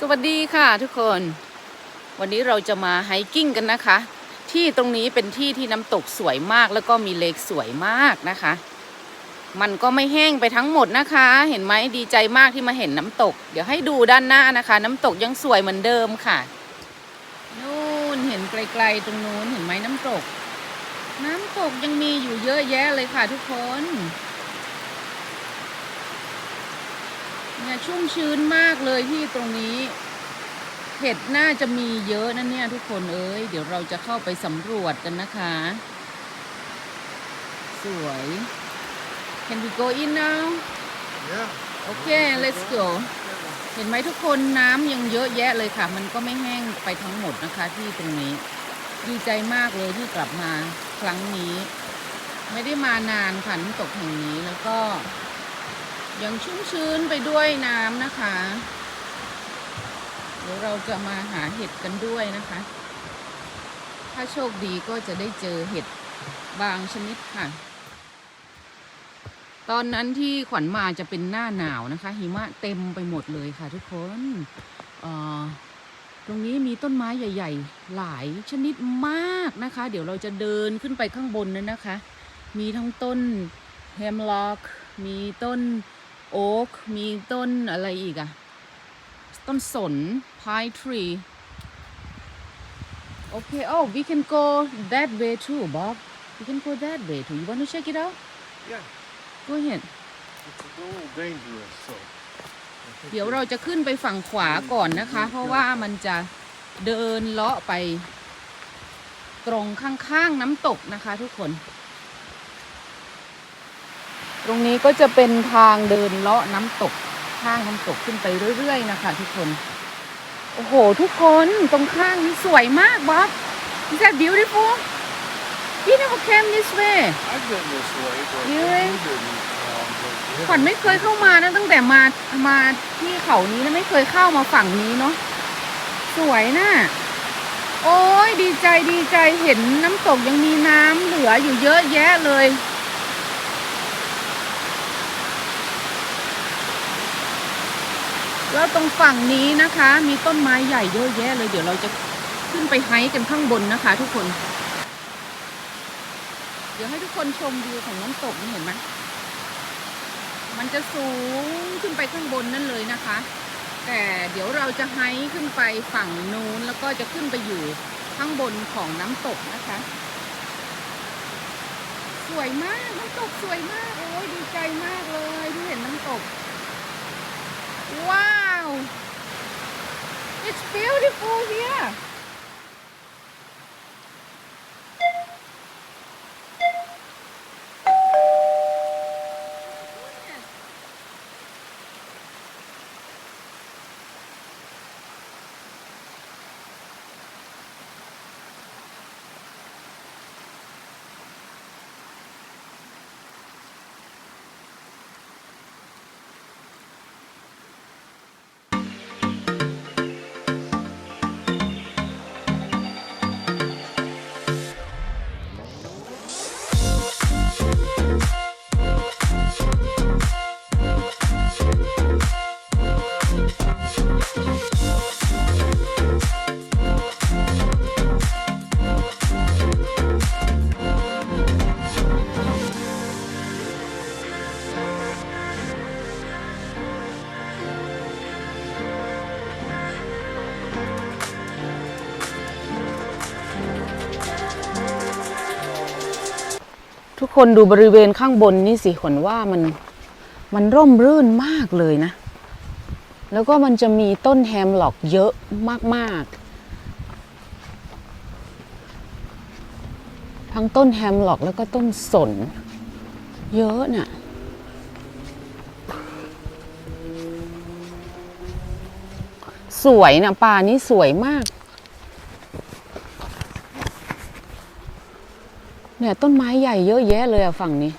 สวัสดีค่ะทุกคน วันนี้เราจะมาไฮกิ้งกันนะคะ ที่ตรงนี้เป็นที่ที่น้ำตกสวยมากแล้วก็มีเลคสวยมากนะคะ มันก็ไม่แห้งไปทั้งหมดนะคะ เห็นไหมดีใจมากที่มาเห็นน้ำตก เดี๋ยวให้ดูด้านหน้านะคะ น้ำตกยังสวยเหมือนเดิมค่ะนู่นเห็นไกลๆตรงนู้นเห็นไหมน้ำตก น้ำตกยังมีอยู่เยอะแยะเลยค่ะทุกคน เนี่ยชุ่มชื้นมากเลยที่ตรงนี้เห็ดน่าจะมีเยอะนะเนี่ยทุกคนเอ้ยเดี๋ยวเราจะเข้าไปสำรวจกันนะคะ สวย Can we go in now Yeah. โอเค let's go เห็นไหมทุกคนน้ำยังเยอะแยะเลยค่ะ มันก็ไม่แห้งไปทั้งหมดนะคะที่ตรงนี้ ดีใจมากเลยที่กลับมาครั้งนี้ ไม่ได้มานานค่ะน้ำตกแห่งนี้แล้วก็ ยังชุ่มชื้นไปด้วยน้ำนะคะ เดี๋ยวเราจะมาหาเห็ดกันด้วยนะคะ ถ้าโชคดีก็จะได้เจอเห็ดบางชนิดค่ะ ตอนนั้นที่ขวัญมาจะเป็นหน้าหนาวนะคะ หิมะเต็มไปหมดเลยค่ะทุกคนตรงนี้มีต้นไม้ใหญ่ ๆ หลายชนิดมากนะคะ เดี๋ยวเราจะเดินขึ้นไปข้างบนนั้นนะคะ มีทั้งต้นแฮมล็อก มีต้น โอ๊กมีต้นอะไรอีกอะต้นสน pine tree โอเค oh we can go that way too Bob we can go that way too you want to check it out Yeah. go ahead It's a little dangerous, so. I think เดี๋ยวเราจะขึ้นไปฝั่งขวาก่อนนะคะ เพราะว่ามันจะเดินเลาะไปตรงข้างๆน้ำตกนะคะทุกคน ตรงนี้ก็จะเป็นทางเดินเลาะน้ำตกข้างน้ำตกขึ้นไปเรื่อยๆนะคะ ทุกคน โอ้โห ทุกคนตรงข้างนี้สวยมากบ๊อบ Is that beautiful? We never came this way I've been this way, but You you really? didn't. Um, but ขวัญไม่เคยเข้ามานะตั้งแต่มามาที่เขานี้นะไม่เคยเข้ามาฝั่งนี้เนาะสวยนะ่ะโอ้ยดีใจดีใจเห็นน้ำตกยังมีน้ำเหลืออยู่เยอะแยะเลย แล้วตรงฝั่งนี้นะคะ มีต้นไม้ใหญ่เยอะแยะเลย เดี๋ยวเราจะขึ้นไปไฮกันข้างบนนะคะ ทุกคน เดี๋ยวให้ทุกคนชมวิวของน้ำตกนี่เห็นไหมมันจะสูงขึ้นไปข้างบนนั่นเลยนะคะ แต่เดี๋ยวเราจะไฮขึ้นไปฝั่งนู้นแล้วก็จะขึ้นไปอยู่ข้างบนของน้ำตกนะคะ สวยมากน้ำตกสวยมากโอ้ยดีใจมากเลยที่เห็นน้ำตก ว้าว it's beautiful here ทุกคนดูบริเวณข้างบนนี่สิขนว่ามันมันร่มรื่นมากเลยนะ แล้วก็มันจะมีต้นแฮมหลอกเยอะมากๆ ทั้งต้นแฮมหลอกแล้วก็ต้นสน เยอะน่ะสวยนะป่านี้สวยมาก เนี่ยต้นไม้ใหญ่เยอะแยะเลยอะฝั่งนี้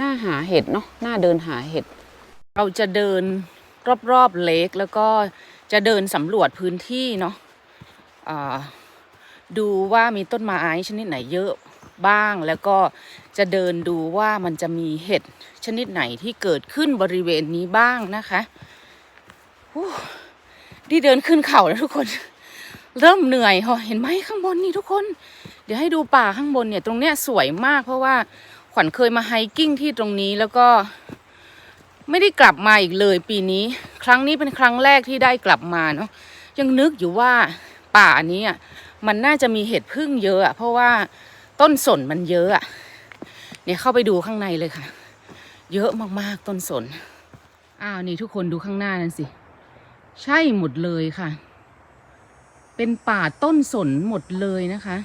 น่าหาเห็ดเนาะน่าเดินหาเห็ด เราจะเดินรอบๆเลกแล้วก็จะเดินสำรวจพื้นที่เนาะดูว่ามีต้นไม้ชนิดไหนเยอะบ้าง แล้วก็จะเดินดูว่ามันจะมีเห็ดชนิดไหนที่เกิดขึ้นบริเวณนี้บ้างนะคะที่เดินขึ้นเขาแล้วทุกคน เริ่มเหนื่อยเหรอเห็นไหมข้างบนนี่ทุกคน เดี๋ยวให้ดูป่าข้างบนเนี่ยตรงเนี้ยสวยมาก เพราะว่าขวัญเคยมาไฮกิ้งที่ตรงนี้แล้วก็ไม่ได้กลับมาอีกเลยปีนี้ ครั้งนี้เป็นครั้งแรกที่ได้กลับมาเนาะยังนึกอยู่ว่าป่านี้อะมันน่าจะมีเห็ดพึ่งเยอะอะเพราะว่าต้นสนมันเยอะอะเนี่ยเข้าไปดูข้างในเลยค่ะ เยอะมากๆต้นสนอ้าวนี่ทุกคนดูข้างหน้านั่นสิ ใช่หมดเลยค่ะ เป็นป่าต้นสนหมดเลยนะคะ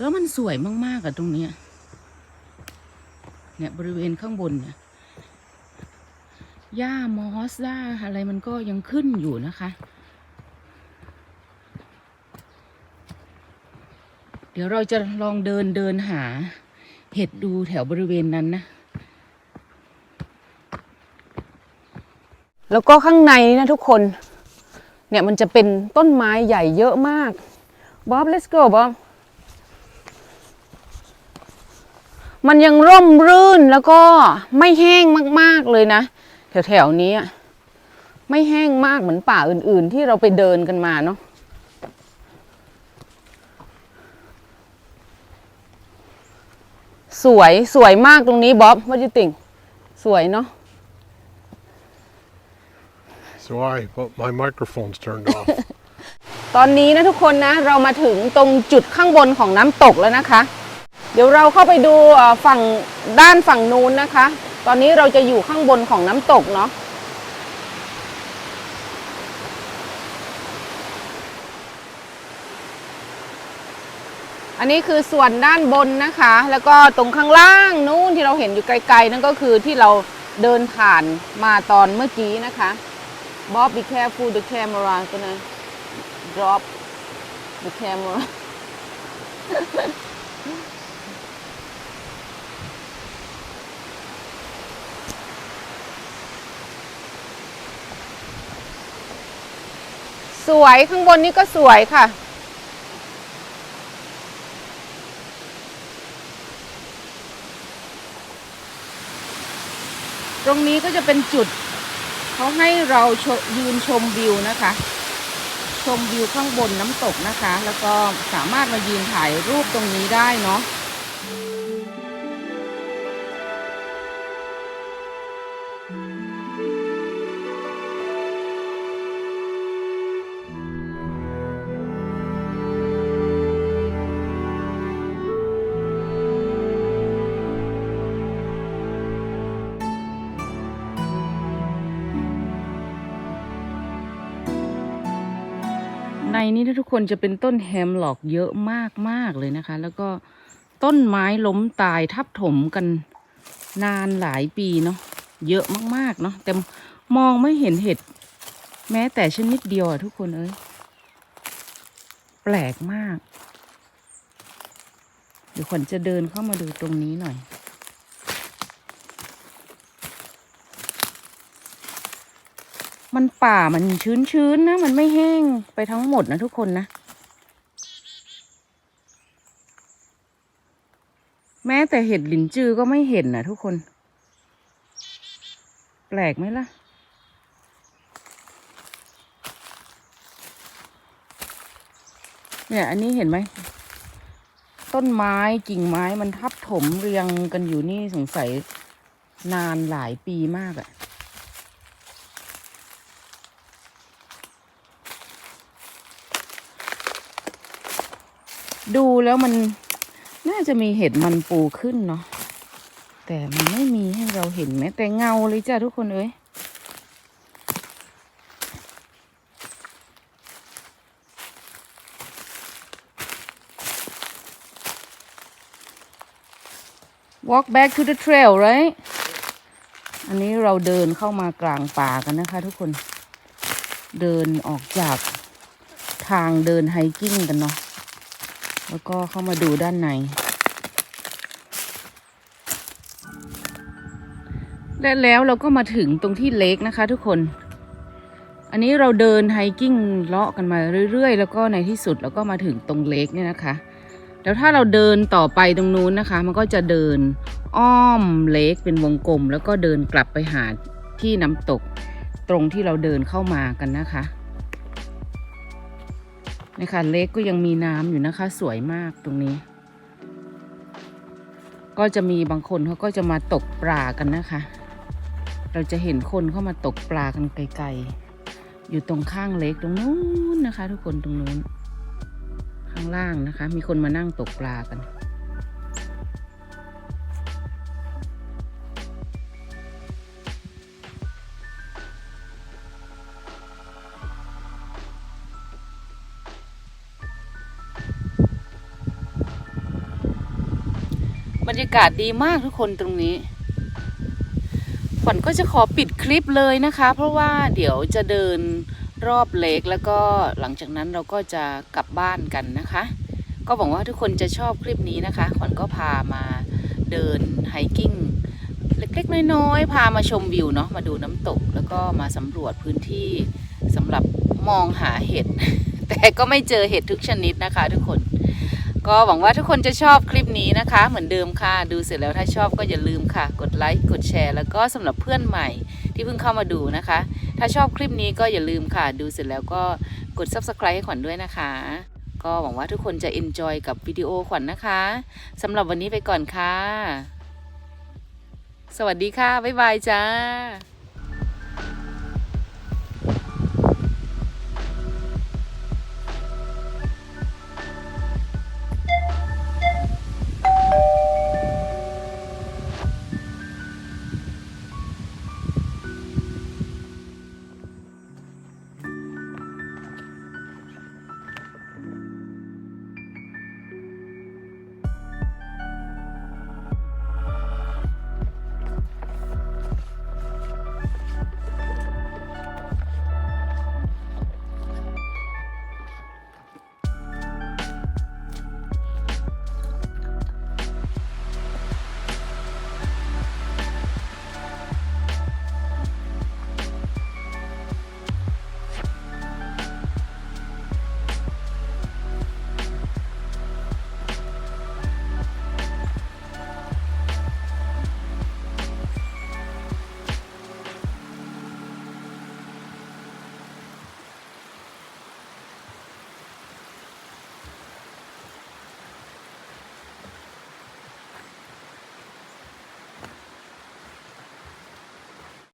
แล้วมันสวยมากๆอะตรงเนี้ย เนี่ยบริเวณข้างบนเนี่ย หญ้ามอสหญ้าอะไรมันก็ยังขึ้นอยู่นะคะ เดี๋ยวเราจะลองเดินเดินหา เห็ดดูแถวบริเวณนั้นนะ แล้วก็ข้างในนี่นะทุกคน เนี่ยมันจะเป็นต้นไม้ใหญ่เยอะมากบ๊อบ let's go บ๊อบ มันยังร่มรื่นแล้วก็ไม่แห้งมากๆเลยนะ แถวๆนี้อะไม่แห้งมากเหมือนป่าอื่นๆ ที่เราไปเดินกันมาเนาะสวยสวยมากตรงนี้บ๊อบว่าจะติ่งสวยเนาะ So I, but my microphone's turned off. ตอนนี้นะทุกคนนะเรามาถึงตรงจุดข้างบนของน้ำตกแล้วนะคะ เดี๋ยวเราเข้าไปดูฝั่งด้านฝั่งนู้นนะคะ ตอนนี้เราจะอยู่ข้างบนของน้ำตกเนาะอันนี้คือส่วนด้านบนนะคะ แล้วก็ตรงข้างล่างนู้นที่เราเห็นอยู่ไกลๆนั่นก็คือที่เราเดินผ่านมาตอนเมื่อกี้นะคะ Bob be careful the camera gonna drop the camera สวยข้างบนนี้ก็สวยค่ะ ตรงนี้ก็จะเป็นจุดเขาให้เรายืนชมวิวนะคะ ชมวิวข้างบนน้ำตกนะคะ แล้วก็สามารถมายืนถ่ายรูปตรงนี้ได้เนาะ นนี้ทุกคนจะเป็นต้นแฮมหลอกเยอะมากมากๆเลยนะคะ แล้วก็ต้นไม้ล้มตายทับถมกันนานหลายปีเนาะเยอะมากๆเนาะแต่มองไม่เห็นเห็ด แม้แต่ชนิดเดียวอะทุกคนเอ้ยแปลกมาก เดี๋ยวขวัญจะเดินเข้ามาดูตรงนี้หน่อย มันป่ามันชื้นๆนะ มันไม่แห้งไปทั้งหมดนะทุกคนนะ แม้แต่เห็ดหลินจือก็ไม่เห็นนะทุกคน แปลกไหมล่ะเนี่ยอันนี้เห็นไหม ต้นไม้กิ่งไม้มันทับถมเรียงกันอยู่นี่สงสัยนานหลายปีมากอะ ดูแล้วมันน่าจะมีเห็ดมันปูขึ้นเนาะแต่มันไม่มีให้เราเห็นแม้แต่เงาเลยจ้าทุกคนเอ้ยว walk back to the trail right อันนี้เราเดินเข้ามากลางป่ากันนะคะทุกคน เดินออกจากทางเดินไฮกิ้งกันเนาะ แล้วก็เข้ามาดูด้านใน และแล้วเราก็มาถึงตรงที่เลกนะคะทุกคน อันนี้เราเดินไฮกิ้งเลาะกันมาเรื่อยๆ แล้วก็ในที่สุดเราก็มาถึงตรงเลกเนี่ยนะคะ แล้วถ้าเราเดินต่อไปตรงนู้นนะคะ มันก็จะเดินอ้อมเลกเป็นวงกลม แล้วก็เดินกลับไปหาที่น้ำตก ตรงที่เราเดินเข้ามากันนะคะ นะคะเล็กก็ยังมีน้ำอยู่นะคะ สวยมากตรงนี้ ก็จะมีบางคนเขาก็จะมาตกปลากันนะคะ เราจะเห็นคนเข้ามาตกปลากันไกลๆ อยู่ตรงข้างเล็กตรงนู้นนะคะ ทุกคนตรงนู้น ข้างล่างนะคะ มีคนมานั่งตกปลากัน รยากาศดีมากทุกคนตรงนี้ ขวัญก็จะขอปิดคลิปเลยนะคะ เพราะว่าเดี๋ยวจะเดินรอบเลกแล้วก็หลังจากนั้นเราก็จะกลับบ้านกันนะคะ ก็หวังว่าทุกคนจะชอบคลิปนี้นะคะขวัญก็พามาเดินไฮกิ้งเล็กๆน้อยๆพามาชมวิวเนาะมาดูน้ำตก แล้วก็มาสำรวจพื้นที่สำหรับมองหาเห็ด แต่ก็ไม่เจอเห็ดทุกชนิดนะคะทุกคน ก็หวังว่าทุกคนจะชอบคลิปนี้นะคะ เหมือนเดิมค่ะ ดูเสร็จแล้วถ้าชอบก็อย่าลืมค่ะ กดไลค์กดแชร์ แล้วก็สำหรับเพื่อนใหม่ที่เพิ่งเข้ามาดูนะคะ ถ้าชอบคลิปนี้ก็อย่าลืมค่ะ ดูเสร็จแล้วก็กด subscribe ให้ขวัญด้วยนะคะ ก็หวังว่าทุกคนจะ enjoy กับวิดีโอขวัญนะคะสำหรับวันนี้ไปก่อนค่ะ สวัสดีค่ะ บ๊ายบายจ้า